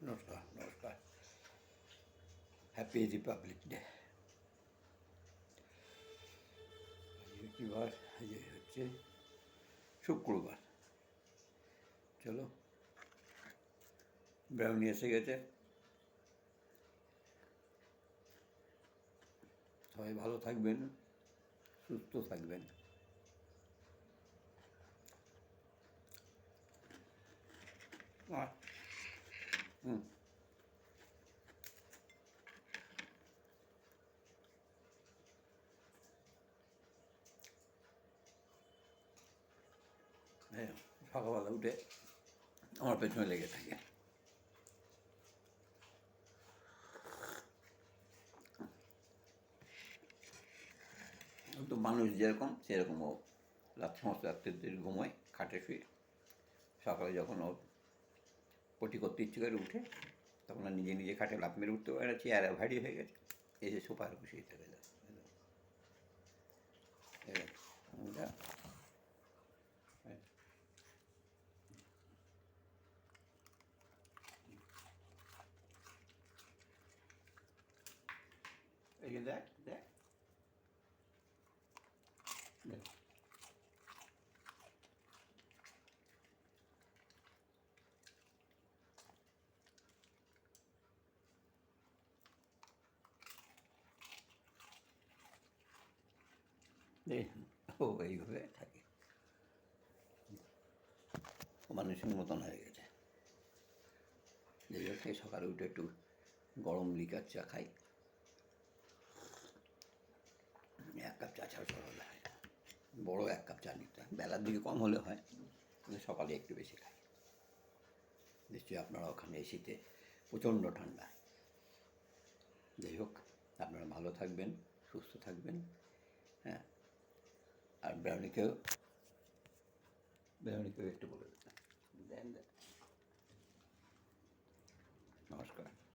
নমস্কার নমস্কার happy republic day কী বার আজকে হচ্ছে শুক্রবার চলো ব্রাউনি এসে গেছে সবাই ভালো থাকবেন সুস্থ থাকবেন আর হুম। হ্যাঁ সকালবেলা উঠে আমার পেছনে লেগে থাকে। তো মানুষ যেরকম, সেরকম ও রাত সমস্ত রাত্রে ঘুমোয়, খাটে শুয়ে। সকালে যখন ওর পটি করতে ইচ্ছে করে উঠে, তখন আর নিজে নিজে খাটে লাফ মেরে উঠতে পারে চেয়ারে ভারী হয়ে গেছে। এসে সোফার বসিয়ে থাকে আমরা এই দেখ দেখ। দেখ। ও, এইভাবে থাকে। মানুষের মতন হয়ে গেছে। যে থেকে সকালে উঠে একটু গরম লিকার চা খাই। এক কাপ চা ছাড়া সকালে হয়। বড় এক কাপ চা নিতে হয়। বেলার দিকে কম হলে হয় সকালে একটু বেশি খাই। নিশ্চয়ই আপনারা ওখানে এসিতে প্রচণ্ড ঠান্ডা। যাই হোক, আপনারা ভালো থাকবেন, সুস্থ থাকবেন। আর ব্রাউনিকেও ব্রাউনিকেও একটু বলে দেবেন